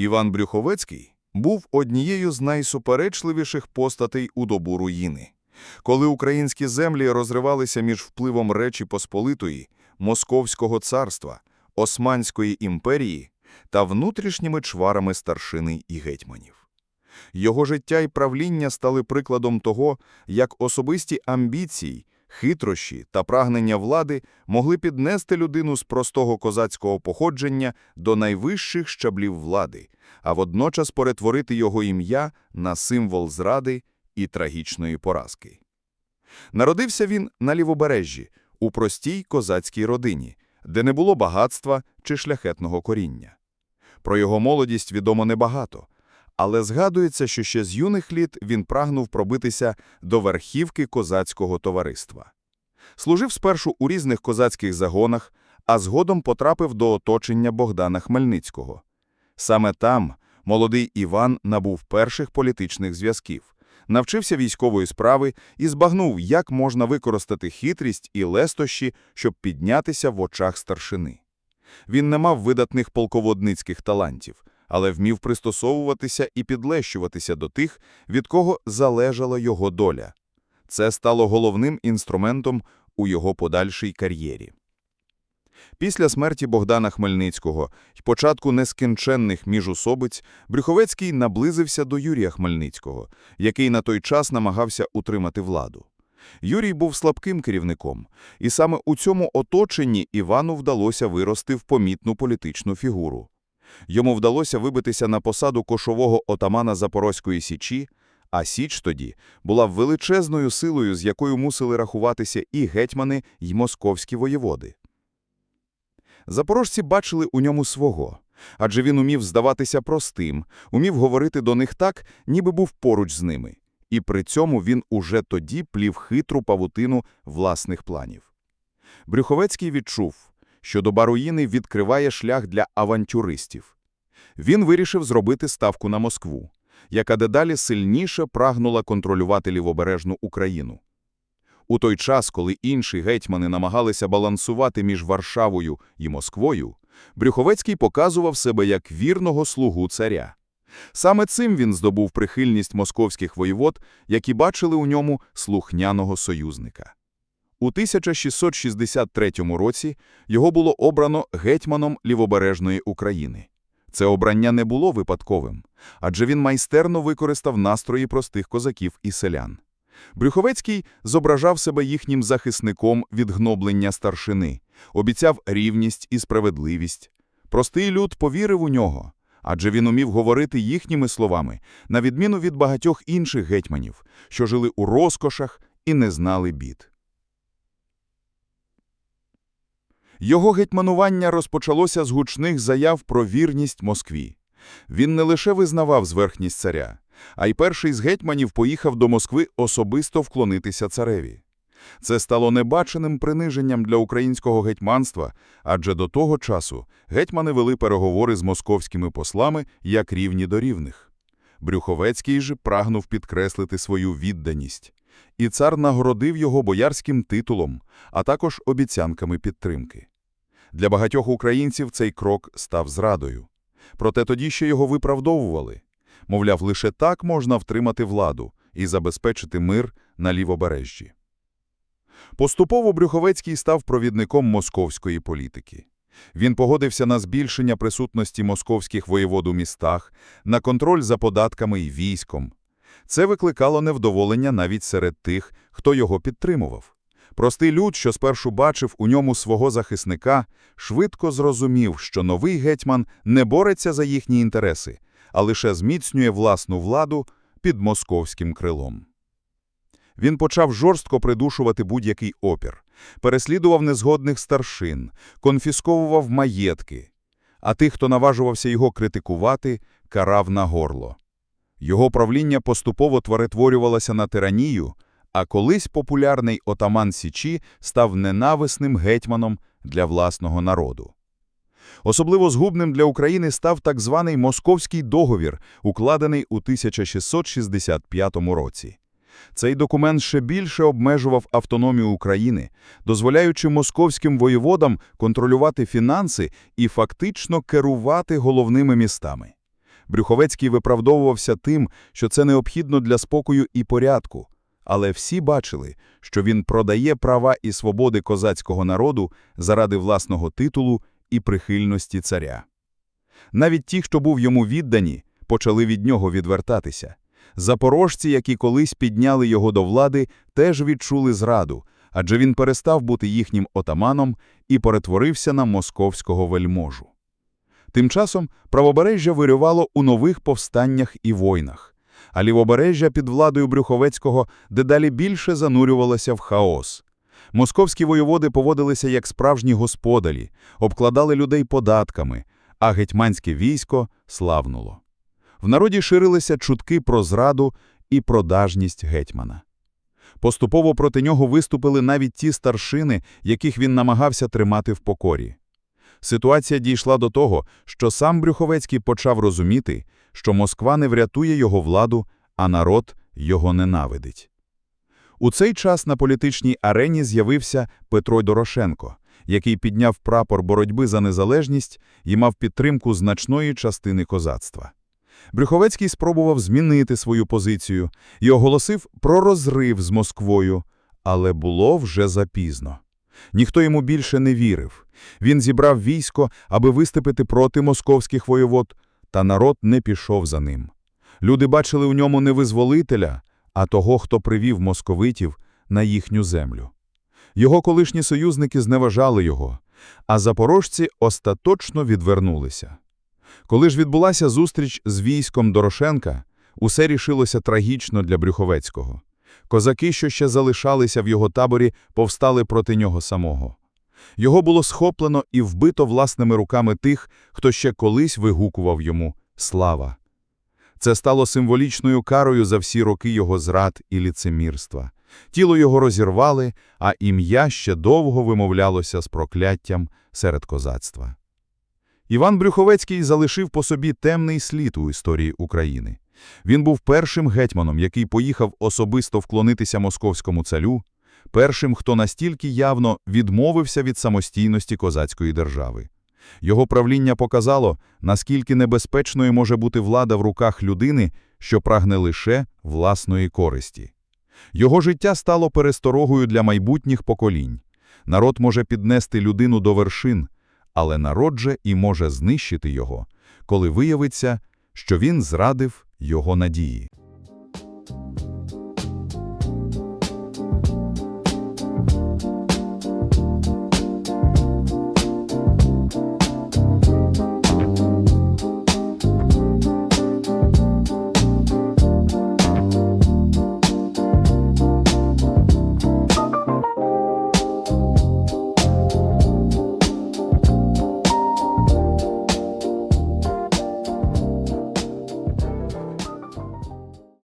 Іван Брюховецький був однією з найсуперечливіших постатей у добу руїни. Коли українські землі розривалися між впливом Речі Посполитої, Московського царства, Османської імперії та внутрішніми чварами старшини і гетьманів. Його життя і правління стали прикладом того, як особисті амбіції, хитрощі та прагнення влади могли піднести людину з простого козацького походження до найвищих щаблів влади, а водночас перетворити його ім'я на символ зради і трагічної поразки. Народився він на лівобережжі, у простій козацькій родині, де не було багатства чи шляхетного коріння. Про його молодість відомо небагато, але згадується, що ще з юних літ він прагнув пробитися до верхівки козацького товариства. Служив спершу у різних козацьких загонах, а згодом потрапив до оточення Богдана Хмельницького. Саме там молодий Іван набув перших політичних зв'язків, навчився військової справи і збагнув, як можна використати хитрість і лестощі, щоб піднятися в очах старшини. Він не мав видатних полководницьких талантів, але вмів пристосовуватися і підлещуватися до тих, від кого залежала його доля. Це стало головним інструментом у його подальшій кар'єрі. Після смерті Богдана Хмельницького й початку нескінченних міжусобиць Брюховецький наблизився до Юрія Хмельницького, який на той час намагався утримати владу. Юрій був слабким керівником, і саме у цьому оточенні Івану вдалося вирости в помітну політичну фігуру. Йому вдалося вибитися на посаду кошового отамана Запорозької Січі, а Січ тоді була величезною силою, з якою мусили рахуватися і гетьмани, й московські воєводи. Запорожці бачили у ньому свого, адже він умів здаватися простим, умів говорити до них так, ніби був поруч з ними, і при цьому він уже тоді плів хитру павутину власних планів. Брюховецький відчув, що доба руїни відкриває шлях для авантюристів. Він вирішив зробити ставку на Москву, яка дедалі сильніше прагнула контролювати лівобережну Україну. У той час, коли інші гетьмани намагалися балансувати між Варшавою і Москвою, Брюховецький показував себе як вірного слугу царя. Саме цим він здобув прихильність московських воєвод, які бачили у ньому слухняного союзника. У 1663 році його було обрано гетьманом Лівобережної України. Це обрання не було випадковим, адже він майстерно використав настрої простих козаків і селян. Брюховецький зображав себе їхнім захисником від гноблення старшини, обіцяв рівність і справедливість. Простий люд повірив у нього, адже він умів говорити їхніми словами, на відміну від багатьох інших гетьманів, що жили у розкошах і не знали бід. Його гетьманування розпочалося з гучних заяв про вірність Москві. Він не лише визнавав зверхність царя, а й перший з гетьманів поїхав до Москви особисто вклонитися цареві. Це стало небаченим приниженням для українського гетьманства, адже до того часу гетьмани вели переговори з московськими послами як рівні до рівних. Брюховецький же прагнув підкреслити свою відданість, і цар нагородив його боярським титулом, а також обіцянками підтримки. Для багатьох українців цей крок став зрадою. Проте тоді ще його виправдовували. Мовляв, лише так можна втримати владу і забезпечити мир на лівобережжі. Поступово Брюховецький став провідником московської політики. Він погодився на збільшення присутності московських воєвод у містах, на контроль за податками і військом. Це викликало невдоволення навіть серед тих, хто його підтримував. Простий люд, що спершу бачив у ньому свого захисника, швидко зрозумів, що новий гетьман не бореться за їхні інтереси, а лише зміцнює власну владу під московським крилом. Він почав жорстко придушувати будь-який опір, переслідував незгодних старшин, конфісковував маєтки, а тих, хто наважувався його критикувати, карав на горло. Його правління поступово творитворювалося на тиранію, а колись популярний отаман Січі став ненависним гетьманом для власного народу. Особливо згубним для України став так званий Московський договір, укладений у 1665 році. Цей документ ще більше обмежував автономію України, дозволяючи московським воєводам контролювати фінанси і фактично керувати головними містами. Брюховецький виправдовувався тим, що це необхідно для спокою і порядку. Але всі бачили, що він продає права і свободи козацького народу заради власного титулу і прихильності царя. Навіть ті, хто був йому віддані, почали від нього відвертатися. Запорожці, які колись підняли його до влади, теж відчули зраду, адже він перестав бути їхнім отаманом і перетворився на московського вельможу. Тим часом правобережжя вирювало у нових повстаннях і войнах, а лівобережжя під владою Брюховецького дедалі більше занурювалося в хаос. Московські воєводи поводилися як справжні господарі, обкладали людей податками, а гетьманське військо славнуло. В народі ширилися чутки про зраду і продажність гетьмана. Поступово проти нього виступили навіть ті старшини, яких він намагався тримати в покорі. Ситуація дійшла до того, що сам Брюховецький почав розуміти, що Москва не врятує його владу, а народ його ненавидить. У цей час на політичній арені з'явився Петро Дорошенко, який підняв прапор боротьби за незалежність і мав підтримку значної частини козацтва. Брюховецький спробував змінити свою позицію і оголосив про розрив з Москвою, але було вже запізно. Ніхто йому більше не вірив. Він зібрав військо, аби виступити проти московських воєвод, та народ не пішов за ним. Люди бачили у ньому не визволителя, а того, хто привів московитів на їхню землю. Його колишні союзники зневажали його, а запорожці остаточно відвернулися. Коли ж відбулася зустріч з військом Дорошенка, усе рішилося трагічно для Брюховецького. Козаки, що ще залишалися в його таборі, повстали проти нього самого. Його було схоплено і вбито власними руками тих, хто ще колись вигукував йому «Слава!». Це стало символічною карою за всі роки його зрад і ліцемірства. Тіло його розірвали, а ім'я ще довго вимовлялося з прокляттям серед козацтва. Іван Брюховецький залишив по собі темний слід у історії України. Він був першим гетьманом, який поїхав особисто вклонитися московському царю, першим, хто настільки явно відмовився від самостійності козацької держави. Його правління показало, наскільки небезпечною може бути влада в руках людини, що прагне лише власної користі. Його життя стало пересторогою для майбутніх поколінь. Народ може піднести людину до вершин, але народ же і може знищити його, коли виявиться, що він зрадив його надії.